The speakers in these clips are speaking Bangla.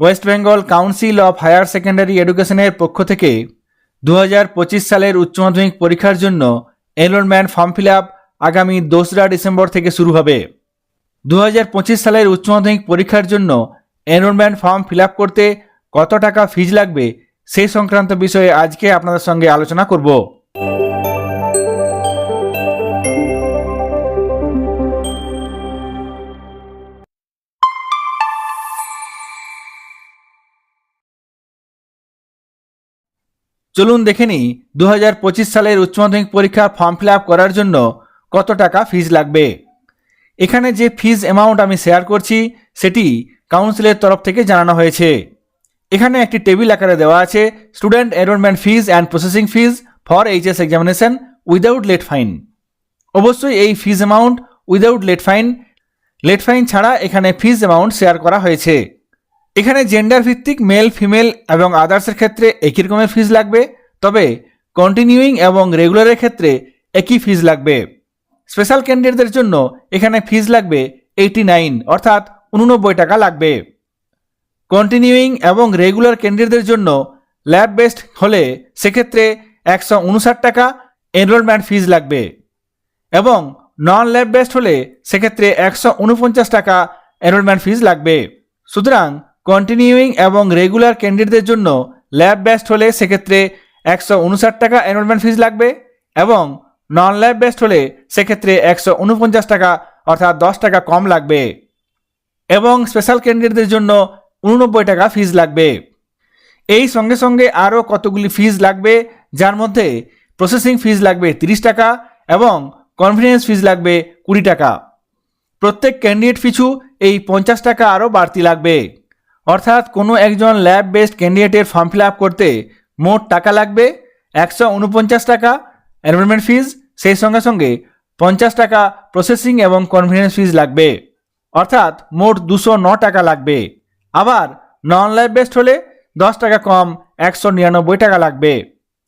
West Bengal council of higher secondary এডুকেশনের পক্ষ থেকে দু হাজার পঁচিশ সালের উচ্চ মাধ্যমিক পরীক্ষার জন্য এনরোলমেন্ট ফর্ম ফিল আপ আগামী দোসরা ডিসেম্বর থেকে শুরু হবে। দু হাজার পঁচিশ সালের উচ্চ মাধ্যমিক পরীক্ষার জন্য এনরোলমেন্ট ফর্ম ফিল আপ করতে কত টাকা ফিজ লাগবে সেই সংক্রান্ত বিষয়ে আজকে আপনাদের সঙ্গে আলোচনা করব। চলুন দেখে নিই দু হাজার পঁচিশ সালের উচ্চ মাধ্যমিক পরীক্ষার ফর্ম ফিল করার জন্য কত টাকা ফিজ লাগবে? এখানে যে ফিজ অ্যামাউন্ট আমি শেয়ার করছি, সেটি কাউন্সিলের তরফ থেকে জানানো হয়েছে। এখানে একটি টেবিল আকারে দেওয়া আছে student enrolment fees and processing fees for HS examination without late fine অবশ্যই এই fees amount without late fine late fine ছাড়া এখানে ফিজ অ্যামাউন্ট শেয়ার করা হয়েছে। এখানে জেন্ডার ভিত্তিক মেল ফিমেল এবং আদার্সের ক্ষেত্রে একই রকমের ফিজ লাগবে, তবে কন্টিনিউইং এবং রেগুলারের ক্ষেত্রে একই ফিজ লাগবে। স্পেশাল ক্যান্ডিডেটদের জন্য এখানে ফিজ লাগবে এইটি নাইন অর্থাৎ উননব্বই টাকা লাগবে। কন্টিনিউইং এবং রেগুলার ক্যান্ডিডেটদের জন্য ল্যাব বেস্ট হলে সেক্ষেত্রে একশো উনষাট টাকা এনরোলমেন্ট ফিজ লাগবে এবং নন ল্যাব বেস্ট হলে সেক্ষেত্রে একশো উনপঞ্চাশ টাকা এনরোলমেন্ট ফিজ লাগবে। সুতরাং কন্টিনিউইং এবং রেগুলার ক্যান্ডিডেটদের জন্য ল্যাব বেস্ট হলে সেক্ষেত্রে একশো উনষাট টাকা এনরোলমেন্ট ফিজ লাগবে এবং নন ল্যাব বেস্ট হলে সেক্ষেত্রে একশো উনপঞ্চাশ টাকা, অর্থাৎ দশ টাকা কম লাগবে। এবং স্পেশাল ক্যান্ডিডেটদের জন্য উননব্বই টাকা ফিজ লাগবে। এই সঙ্গে সঙ্গে আরও কতগুলি ফিজ লাগবে, যার মধ্যে প্রসেসিং ফিজ লাগবে তিরিশ টাকা এবং কনফিডেন্স ফিজ লাগবে কুড়ি টাকা। প্রত্যেক ক্যান্ডিডেট পিছু এই পঞ্চাশ টাকা আরও বাড়তি লাগবে। অর্থাৎ কোনো একজন ল্যাব বেসড ক্যান্ডিডেটের ফর্ম ফিল আপ করতে মোট টাকা লাগবে একশো উনপঞ্চাশ টাকা এনরোলমেন্ট ফিজ সেই সঙ্গে সঙ্গে পঞ্চাশ টাকা প্রসেসিং এবং কনফিডেন্স ফিজ লাগবে। অর্থাৎ মোট দুশো ন টাকা লাগবে। আবার নন ল্যাব বেসড হলে দশ টাকা কম একশো নিরানব্বই টাকা লাগবে।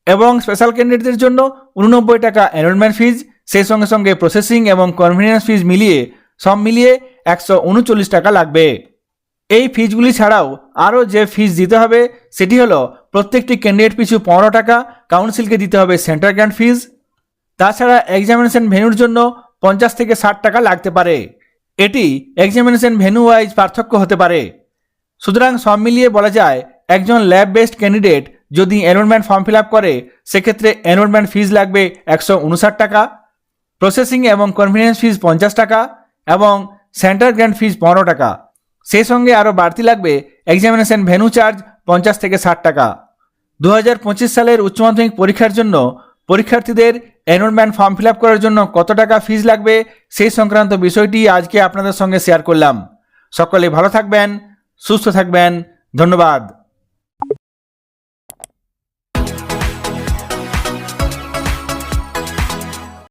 এবং স্পেশাল ক্যান্ডিডেটদের জন্য উননব্বই টাকা এনরোলমেন্ট ফিজ সেই সঙ্গে সঙ্গে প্রসেসিং এবং কনভিনিয়েন্স ফিজ মিলিয়ে সব মিলিয়ে একশো উনচল্লিশ টাকা লাগবে। এই ফিজগুলি ছাড়াও আরও যে ফিজ দিতে হবে, সেটি হলো প্রত্যেকটি ক্যান্ডিডেট পিছু পনেরো টাকা, কাউন্সিলকে দিতে হবে সেন্টার গ্র্যান্ড ফিজ। তাছাড়া এক্সামিনেশন ভেন্যুর জন্য পঞ্চাশ থেকে ষাট টাকা লাগতে পারে। এটি এক্সামিনেশন ভেন্যু ওয়াইজ পার্থক্য হতে পারে। সুতরাং সব মিলিয়ে বলা যায়, একজন ল্যাব বেসড ক্যান্ডিডেট যদি এনরোলমেন্ট ফর্ম ফিল আপ করে, সেক্ষেত্রে এনরোলমেন্ট ফিজ লাগবে একশো উনষাট টাকা প্রসেসিং এবং কনভিনিয়েন্স ফিজ পঞ্চাশ টাকা এবং সেন্টার গ্র্যান্ড ফিজ পনেরো টাকা। সেই সঙ্গে আরও বাড়তি লাগবে এক্সামিনেশন ভেনু চার্জ পঞ্চাশ থেকে ষাট টাকা। দু হাজার পঁচিশ সালের উচ্চ মাধ্যমিক পরীক্ষার জন্য পরীক্ষার্থীদের এনরোলমেন্ট ফর্ম ফিল করার জন্য কত টাকা ফিজ লাগবে সেই সংক্রান্ত বিষয়টি আজকে আপনাদের সঙ্গে শেয়ার করলাম। সকলে ভালো থাকবেন, সুস্থ থাকবেন, ধন্যবাদ।